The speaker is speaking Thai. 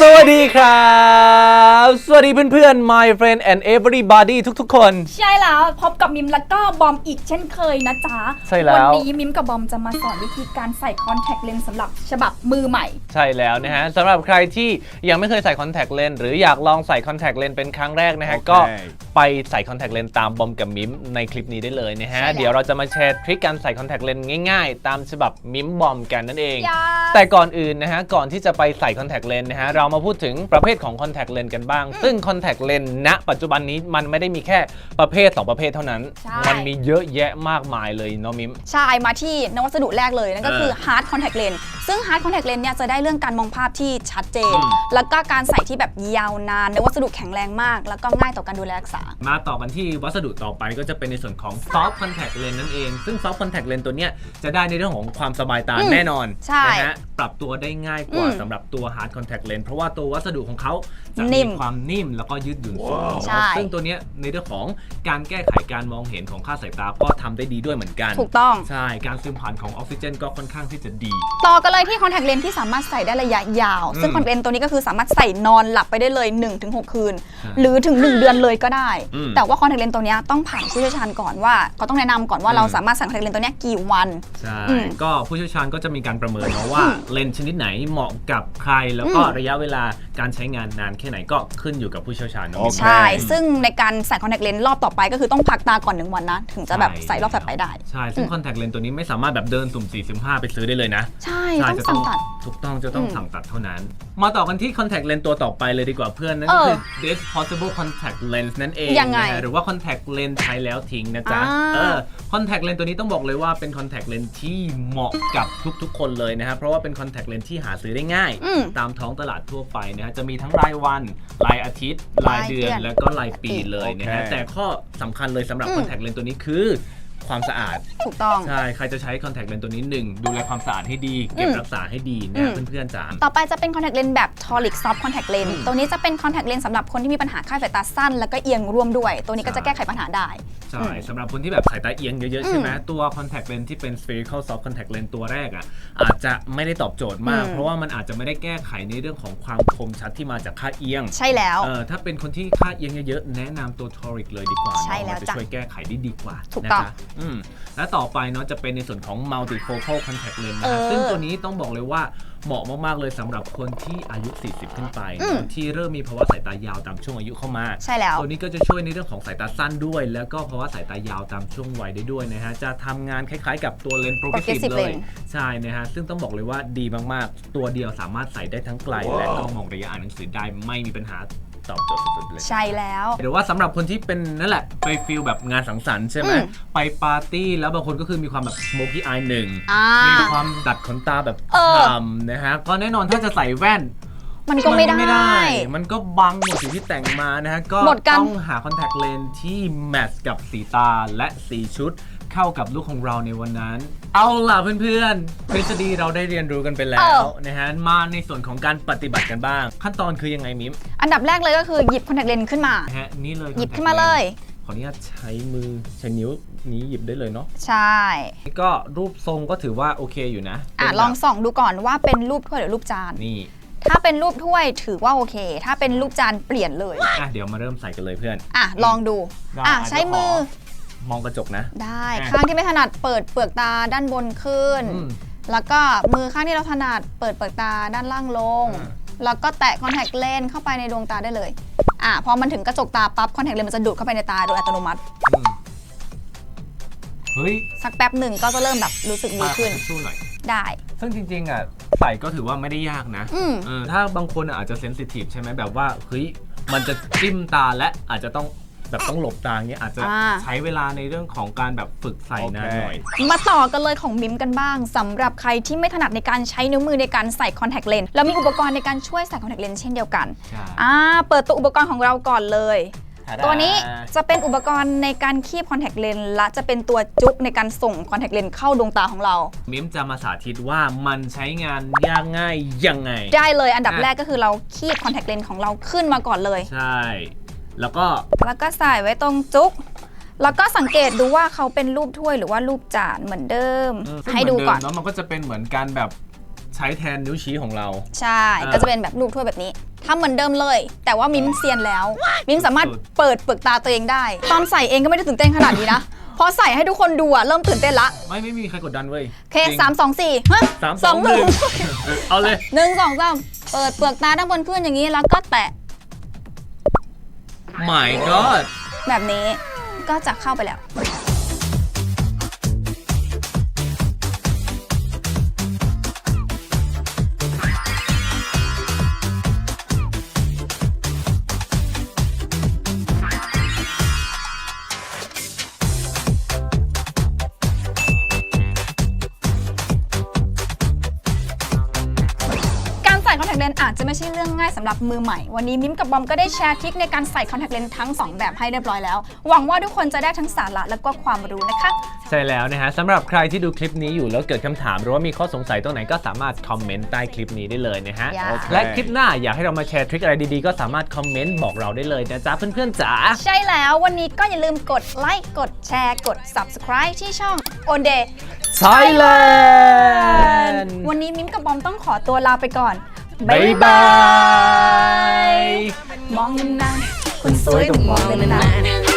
สวัสดีครับ สวัสดีเพื่อนๆ my friend and everybody ทุกๆ คน ใช่แล้วพบกับมิมแล้วก็บอมอีกเช่นเคยนะจ๊ะใช่แล้ววันนี้มิมกับบอมจะมาสอนวิธีการใส่คอนแทคเลนส์สำหรับฉบับมือใหม่ ใช่แล้วนะฮะสำหรับใครที่ยังไม่เคยใส่คอนแทคเลนส์หรืออยากลองใส่คอนแทคเลนส์เป็นครั้งแรกนะฮะ โอเค ก็ไปใส่คอนแทคเลนส์ตามบอมกับมิมในคลิปนี้ได้เลยนะฮะ ใช่แล้ว เดี๋ยวเราจะมาแชร์ทริคการใส่คอนแทคเลนส์ง่ายๆ ตามฉบับมิมบอมกันนั่นเองยาแต่ก่อนอื่นนะฮะ ก่อนที่จะไปใส่คอนแทคเลนส์นะฮะ เรามาพูดถึงประเภทของคอนแทคเลนส์กันบ้างซึ่งคอนแทคเลนส์ณปัจจุบันนี้มันไม่ได้มีแค่ประเภท 2 ประเภทเท่านั้น ใช่ มันมีเยอะแยะมากมายเลยเนาะมิม ใช่ มาที่นวัสดุแรกเลย นั่นก็คือ hard contact lens ซึ่ง hard contact lens เนี่ยจะได้เรื่องการมองภาพที่ชัดเจน อืม แล้วก็การใส่ที่แบบยาวนานในวัสดุแข็งแรงมาก แล้วก็ง่ายต่อการดูแลรักษา มาต่อกันที่วัสดุต่อไปก็จะเป็นในส่วนของ soft contact lens นั่นเอง ซึ่ง soft contact lens ตัวเนี้ยจะได้ในเรื่องของความสบายตาอืมแน่นอนใช่นะฮะปรับตัวได้ง่ายกว่าอืมสำหรับตัว hard contact lens เพราะว่าตัววัสดุของเขาจะนิ่มีม ความนิ่มแล้วก็ยืดหยุ่นสูงใช่ ซึ่งตัวเนี้ยในเรื่องของการแก้ไขการมองเห็นของค่าสายตาก็ทำได้ดีด้วยเหมือนกันถูกต้อง ใช่การซึมผ่านของออกซิเจนก็ค่อนข้างที่จะดี ต่อกันเลยที่ contact lens ที่สามารถใส่ได้ระยะยาวซึ่งอืม contact lens ตัวนี้ก็คือสามารถใส่นอนหลับไปได้เลย 1-6 คืน ใช่หรือถึง 1 เดือนเลยก็ได้ อืมแต่ว่า contact lens ตัวเนี้ยต้องผ่านผู้เชี่ยวชาญก่อนว่าเขาต้องแนะนำก่อนว่าอืมเราสามารถใส่ contact lens ตัวเนี้ยกี่วัน ใช่อืมก็ผู้เชี่ยวชาญก็จะมีการประเมินเนาะว่าเลนส์ชนิดไหนเหมาะกับใคร แล้วก็อืม ระยะเวลาการใช้งานนานแค่ไหนก็ขึ้นอยู่กับผู้เชี่ยวชาญเนาะโอเค ใช่ ซึ่งในการใส่ contact lens รอบต่อไปก็คือต้องพักตาก่อนหนึ่งวันนะ ถึงจะแบบใส่รอบถัดไปได้ ใช่ ซึ่งคอนแทคเลนส์ตัวนี้ไม่สามารถแบบเดินสุ่ม4 5ไปซื้อได้เลยนะใช่ใช่ต้องจะสั่งตัด ถูกต้องจะต้องอืม สั่งตัดเท่านั้น มาต่อกันที่คอนแทคเลนส์ตัวต่อไปเลยดีกว่าเพื่อนนั่นก็เออคือ disposable contact lens นั่นเองยังไงนะฮะหรือว่า contact lens ใช้แล้วทิ้งนะจ๊ะ อ่า เออ contact lens ตัวนี้ต้องบอกเลยว่าเป็น contact lens ที่เหมาะกับทุกๆ คนเลยนะครับเพราะว่าเป็น contact lens ที่หาซื้อได้ง่าย อืม ตามท้องตลาดทั่วไปนะฮะ จะมีทั้งรายวัน รายอาทิตย์รายเดือนรายเดือน แล้วก็รายปีเลยนะฮะโอเคแต่ข้อสำคัญเลยสำหรับอืม contact lens ตัวนี้คือ ความสะอาด ถูกต้อง ใช่ ใครจะใช้ contact lens ตัวนี้หนึ่งดูแลความสะอาดให้ดีเก็บอืมรักษาให้ดีอืนะมเพื่อนๆจ๋า ต่อไปจะเป็น contact lens แบบ toric soft contact lens อืมตัวนี้จะเป็น contact lens สำหรับคนที่มีปัญหาค่าสายตาสั้น แล้วก็เอียงร่วมด้วย ตัวนี้ก็จะแก้ไขปัญหาได้ ใช่อืมสำหรับคนที่แบบสายตาเอียงเยอะๆ ใช่ไหมตัว contact lens ที่เป็น spherical soft contact lens ตัวแรกอะอาจจะไม่ได้ตอบโจทย์มากอืมเพราะว่ามันอาจจะไม่ได้แก้ไขในเรื่องของความคมชัดที่มาจากค่าเอียง ใช่แล้วเออถ้าเป็นคนที่ค่าเอียงเยอะๆแนะนำตัว toric เลยดีกว่าใช่แล้วเนาะมันจะจ้ะช่วยแก้ไขได้ดีกว่าถูกนะต้องจ๊ะอืมและต่อไปเนาะจะเป็นในส่วนของ multifocal contact lens นะฮะเออซึ่งตัวนี้ต้องบอกเลยว่าเหมาะมาก ๆ เลยสำหรับคนที่อายุ 40 ขึ้นไปอืมเนาะที่เริ่มมีภาวะสายตายาวตามช่วงอายุเข้ามา ใช่แล้ว ตัวนี้ก็จะช่วยในเรื่องของสายตาสั้นด้วย แล้วก็ภาวะสายตายาวตามช่วงวัยได้ด้วยนะฮะ จะทำงานคล้ายๆกับตัวเลนส์ progressive progressive เลย lens ใช่นะฮะ ซึ่งต้องบอกเลยว่าดีมากๆ ตัวเดียวสามารถใส่ได้ทั้งไกล และก็มองระยะอ่านหนังสือได้ไม่มีปัญหาตอบโจทย์สุดๆเลย ใช่แล้ว หรือว่าสำหรับคนที่เป็นนั่นแหละไปฟิลแบบงานสังสรรค์ใช่ไหมอืมไปปาร์ตี้แล้วบางคนก็คือมีความแบบ smoky eye หนึ่งอ่ามีความดัดขนตาแบบเออทำนะฮะก็แน่นอนถ้าจะใส่แว่น มันก็ไม่ได้ มันก็บังหมดสิ่งที่แต่งมานะฮะ ก็หมดกัน ต้องหาคอนแทคเลนส์ที่แมทช์กับสีตาและสีชุดเข้ากับลุคของเราในวันนั้น เอาล่ะเพื่อนๆทฤษฎีเราได้เรียนรู้กันไปแล้วนะฮะ มาในส่วนของการปฏิบัติกันบ้าง ขั้นตอนคือยังไงมิมอันดับแรกเลยก็คือหยิบ contact lens ขึ้นมา นะฮะนี่เลยหยิบขึ้นมาเลยข ออนุญาตใช้มือใช้นิ้วนี้หยิบได้เลยเนาะใช่นี่ก็รูปทรงก็ถือว่าโอเคอยู่นะอะเป็นแบบลองส่องดูก่อนว่าเป็นรูปถ้วยหรือรูปจาน นี่ถ้าเป็นรูปถ้วยถือว่าโอเค ถ้าเป็นรูปจานเปลี่ยนเลยอะเดี๋ยวมาเริ่มใส่กันเลยเพื่อน อะลองดูได้อะอาจจะใช้มือขมองกระจกนะได้อะ ข้างที่ไม่ถนัดเปิดเปลือกตาด้านบนขึ้น อืม แล้วก็มือข้างที่เราถนัดเปิดเปลือกตาด้านล่างลง อ่า แล้วก็แตะคอนแทคเลนส์เข้าไปในดวงตาได้เลย อะพอมันถึงกระจกตาปั๊บคอนแทคเลนส์มันจะดูดเข้าไปในตาโดยอัตโนมัติ อืมเฮ้ยสักแป๊บหนึ่งก็จะเริ่มแบบรู้สึกดีขึ้นมาสู้หน่อย ได้ ซึ่งจริงๆอะใส่ก็ถือว่าไม่ได้ยากนะอืม เออถ้าบางคนอะอาจจะเซนซิทีฟใช่ไหมแบบว่าเฮ้ยมันจะจิ้มตาและอาจจะต้อง แบบต้องหลบตาอย่างเงี้ยอาจจะอ่า ใช้เวลาในเรื่องของการแบบฝึกใส่นานหน่อย มาต่อกันเลยของมิมกันบ้างสำหรับใครที่ไม่ถนัดในการใช้นิ้วมือในการใส่คอนแทคเลนส์แล้วมีอุปกรณ์ในการช่วยใส่คอนแทคเลนส์เช่นเดียวกันใช่ อ่าเปิดตัวอุปกรณ์ของเราก่อนเลยทาดาตัวนี้จะเป็นอุปกรณ์ในการคีบคอนแทคเลนส์และจะเป็นตัวจุกในการส่งคอนแทคเลนส์เข้าดวงตาของเรา มิมจะมาสาธิตว่ามันใช้งานยากง่ายยังไง ได้เลยอันดับอะ แรกก็คือเราคีบคอนแทคเลนส์ของเราขึ้นมาก่อนเลย ใช่ แล้วก็แล้วก็ใส่ไว้ตรงจุก แล้วก็สังเกตดูว่าเขาเป็นรูปถ้วยหรือว่ารูปจานเหมือนเดิมเออซึ่งให้ดูก่อนเหมืเมเนาะมันก็จะเป็นเหมือนการแบบใช้แทนนิ้วชี้ของเรา ใช่เออก็จะเป็นแบบรูปถ้วยแบบนี้ทำเหมือนเดิมเลย แต่ว่ามิมเซียนแล้ว มิมสามารถสุด เปิดเปลือกตาตัวเองได้ ตอนใส่เองก็ไม่ได้ตื่นเต้นขนาดนี้นะ พอใส่ให้ทุกคนดูอะเริ่มตื่นเต้นละไม่ไม่มีใครกดดันเว้ยโอเคจริงสามสองสี่ฮะสามสองหนึ่งเอาเลย หนึ่งสองสามเปิดเปลือกตาด้านบนขึ้นอย่างนี้แล้วก็แตะ my god แบบนี้ก็จะเข้าไปแล้ว อาจจะไม่ใช่เรื่องง่ายสำหรับมือใหม่ วันนี้มิมกับบอมก็ได้แชร์ทริคในการใส่คอนแทคเลนส์ทั้ง 2 แบบให้เรียบร้อยแล้ว หวังว่าทุกคนจะได้ทั้งสาระและก็ความรู้นะคะ ใช่แล้วนะฮะสำหรับใครที่ดูคลิปนี้อยู่แล้วเกิดคำถาม หรือว่ามีข้อสงสัยตรงไหนก็สามารถคอมเมนต์ใต้คลิปนี้ได้เลยนะฮะ Yeah โอเค และคลิปหน้าอยากให้เรามาแชร์ทริคอะไรดีๆ ก็สามารถคอมเมนต์บอกเราได้เลยนะจ๊ะเพื่อนๆจ๋า ใช่แล้ววันนี้ก็อย่าลืมกดไลค์กดแชร์กด subscribe ที่ช่อง On Day Thailand วันนี้มิมกับบอมต้องขอตัวลาไปก่อน บ๊ายบาย มองนานๆคนสวยต้องมองนานๆ